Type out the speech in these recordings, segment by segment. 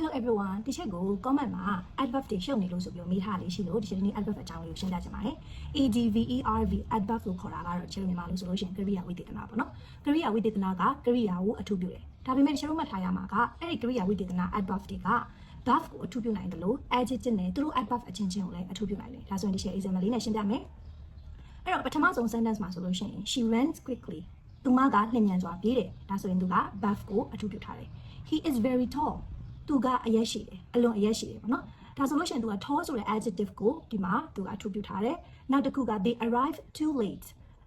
Hello everyone ဒီချက်ကို comment မှာ adverb တွေရှုပ်နေလို့ဆိုပြီးတော့မေးထားလေးရှိလို့ဒီချက်ဒီနေ့ adverb အကြောင်းလေးကိုရှင်းပြချင်ပါတယ် ADVERB adverb လို့ခေါ်တာကတော့ချက်မြန်မာလို့ဆိုလို့ရှိရင်ကရိယာဝိသေသနာပေါ့နော်ကရိယာဝိသေသနာကကရိယာကိုအထူးပြုတယ်ဒါပေမဲ့ချက်တို့မှတ်ထားရမှာကအဲ့ဒီကရိယာဝိသေသနာ adverb တွေက verb ကိုအထူးပြုနိုင်တယ်လို့ adjective နဲ့သူတို့ adverb အချင်းချင်းကိုလည်းအထူးပြုနိုင်တယ်ဒါဆိုရင်ဒီချက် example လေးနဲ့ရှင်းပြမယ်အဲ့တော့ပထမဆုံး sentence မှာဆိုလို့ရှိရင် she runs quickly သူမကလျင်မြန်စွာပြေးတယ်ဒါဆိုရင်သူက verb ကိုအထူးပြုထားတယ် he is very tall သူကအရက်ရှိတယ်အလွန်အရက်ရှိတယ်ပေါ့နော်ဒါဆိုလို့ရှိရင်သူက tall ဆိုတဲ့ adjective ကိုဒီမှာသူကအထူးပြုထားတယ်နောက်တစ်ခုက they arrive too late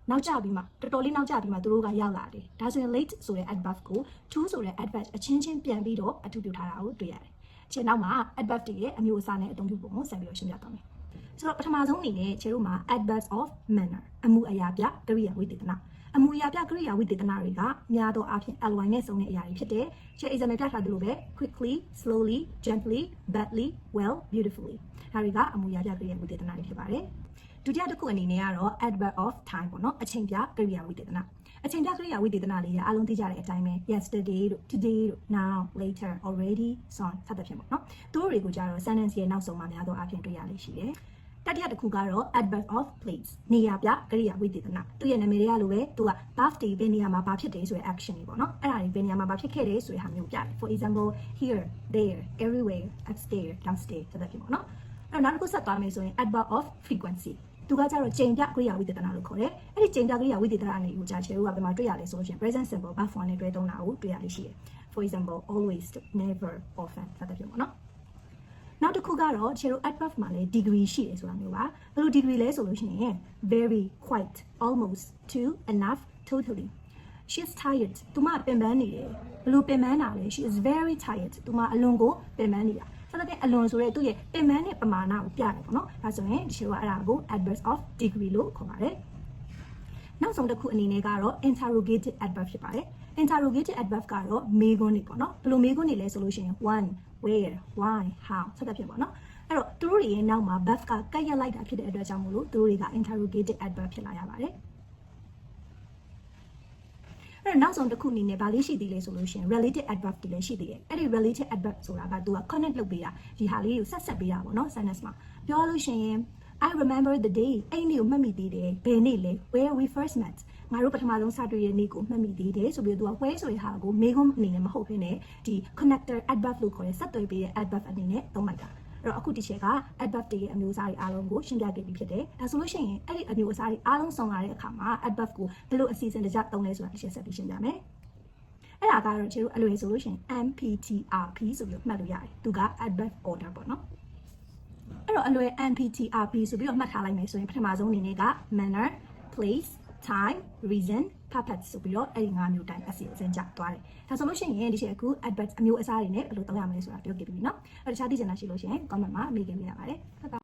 နောက်ကျပြီးမှတော်တော်လေးနောက်ကျပြီးမှသူတို့ကရောက်လာတယ်ဒါဆိုရင် late ဆိုတဲ့ adverb ကို to ဆိုတဲ့ adverb အချင်းချင်းပြန်ပြီးတော့အထူးပြုထားတာကိုတွေ့ရတယ်။ချိန်နောက်မှာ adverb တွေရဲ့အမျိုးအစားနဲ့အသုံးပြုပုံကိုဆက်ပြီးတော့ရှင်းပြသွားမယ်။ဆိုတော့ပထမဆုံးအနေနဲ့ခြေတို့မှာ adverbs of manner အမှုအရာပြကရိယာဝိသေသနာ အမှုအရာပြကရိယာဝိသေသနာတွေကများသောအားဖြင့် ly နဲ့စုံတဲ့အရာတွေဖြစ်တယ်။ခြေ example ပြထားသလိုပဲ quickly, slowly, gently, badly, well, beautifully ဒါတွေကအမှုအရာပြကရိယာဝိသေသနာတွေဖြစ်ပါတယ်။ဒုတိယတစ်ခုအနေနဲ့ကတော့ adverb of time ပေါ့နော်အချိန်ပြကရိယာဝိသေသနာအချိန်ပြကရိယာဝိသေသနာလေးရအားလုံးသိကြတဲ့အတိုင်းပဲ yesterday တို့ today တို့ now later already so on စသဖြင့်ပေါ့နော်သူတို့တွေကိုကြတော့ sentence ရဲ့နောက်ဆုံးမှာများသောအားဖြင့်တွေ့ရလိမ့်ရှိတယ် တတိယတစ်ခုကတော့ adverb of place နေရာပြကရိယာဝိသေသနာသူ့ရဲ့နာမည်တွေကလိုပဲသူက birthday ဘယ်နေရာမှာဘာဖြစ်တယ်ဆိုတဲ့ action တွေပေါ့နော်အဲ့ဒါတွေဘယ်နေရာမှာဘာဖြစ်ခဲ့တယ်ဆိုတဲ့ဟာမျိုးပြတယ် for example here there everywhere upstairs downstairs စသဖြင့်ပေါ့နော်အဲ့တော့နောက်တစ်ခုဆက်သွားမယ်ဆိုရင် adverb of frequency သူကကြတော့ချိန်ပြကရိယာဝိသေသနာလို့ခေါ်တယ်။အဲ့ဒီချိန်ပြကရိယာဝိသေသနာအနေကိုကြာချေတို့ကဘယ်မှာတွေ့ရလဲဆိုလို့ရှိရင် present simple verb form နဲ့တွဲသုံးတာကိုတွေ့ရလိမ့်ရှိတယ်။ For example always never often စသဖြင့်ပေါ့နော်။ နောက်တစ်ခုကတော့ခြေတို့ adverb မှာလည်း degree ရှိတယ်ဆိုတာမျိုးပါ။ဘယ်လို degree လဲဆိုလို့ရှိရင် very quite almost to enough totally she is tired သူမပင်ပန်းနေတယ်ဘယ်လိုပင်ပန်းတာလဲ she is very tired သူမအလွန်ကိုပင်ပန်းနေတာဆက်တဲ့တဲ့အလွန်ဆိုတဲ့သူ့ရဲ့ပင်ပန်းတဲ့ပမာဏကိုပြတယ်ပေါ့နော်ဒါဆိုရင်ဒီလိုကအဲ့ဒါကို adverb of degree လို့ခေါ်ပါတယ် နောက်ဆုံးတစ်ခုအနေနဲ့ကတော့ interrogative adverb ဖြစ်ပါတယ် interrogative adverb ကတော့မေးခွန်းတွေပေါ့နော်ဘယ်လိုမေးခွန်းတွေလဲဆိုလို့ရှိရင် one where why how ဆက်တဲ့ဖြစ်ပေါ့နော်အဲ့တော့သူတို့တွေရဲ့နောက်မှာ verb ကကပ်ရက်လိုက်တာဖြစ်တဲ့အတွက်ကြောင့်မို့လို့သူတို့တွေက interrogative adverb ဖြစ်လာရပါတယ်အဲ့တော့နောက်ဆုံးတစ်ခုအနေနဲ့ဗာလေးရှိသေးလဲဆိုလို့ရှိရင် related adverb တွေလည်းရှိသေးတယ်အဲ့ဒီ related adverb ဆိုတာကသူက connect လုပ်ပေးတာဒီဟာလေးကိုဆက်ဆက်ပေးတာပေါ့နော် sentence မှာပြောရလို့ရှိရင် I remember the day အဲ့ဒီနေ့ကိုမှတ်မိသေးတယ်ဘယ်နေ့လဲ where we first met ငါတို့ပထမဆုံးစတွေ့တဲ့နေ့ကိုမှတ်မိသေးတယ်ဆိုပြီးတော့သူက where ဆိုတဲ့ဟာကိုမေးခွန်းအနေနဲ့မဟုတ်ဘဲနဲ့ဒီ connector adverb လို့ခေါ်တဲ့ဆက်သွယ်ပေးတဲ့ adverb အနေနဲ့သုံးလိုက်တာအဲ့တော့အခုဒီချက်က adverb တွေရဲ့အမျိုးအစားတွေအားလုံးကိုရှင်းပြခဲ့ပြီးဖြစ်တယ်။ဒါဆိုလို့ရှိရင်အဲ့ဒီအမျိုးအစားတွေအားလုံးစုံလာတဲ့အခါမှာ adverb ကိုဘယ်လိုအစီအစဉ်တကျသုံးလဲဆိုတာတစ်ချက်ဆက်ပြီးရှင်းပြမယ်။အဲ့ဒါကတော့ကျတို့အလွယ်ဆိုလို့ရှိရင် MPTRP ဆိုပြီးတော့မှတ်လို့ရတယ်။သူက adverb order ပေါ့နော်။ အဲ့တော့အလွယ် MPTRP ဆိုပြီးတော့မှတ်ထားလိုက်မယ်ဆိုရင်ပထမဆုံးအနေနဲ့က manner place time reason purpose ဆိုပြီးတော့အဲ့ဒီ၅မျိုးတိုင်းအစီအစဉ်ကြသွားတယ်။ဒါဆိုလို့ရှိရင်ဒီချိန်အခု advert အမျိုးအစားတွေနဲ့ဘယ်လိုတောင်းရမလဲဆိုတာပြောပြပြီးပြီနော်။အဲ့တခြားသိချင်တာရှိလို့ရှိရင် comment မှာမေးခင်ပေးရပါတယ်။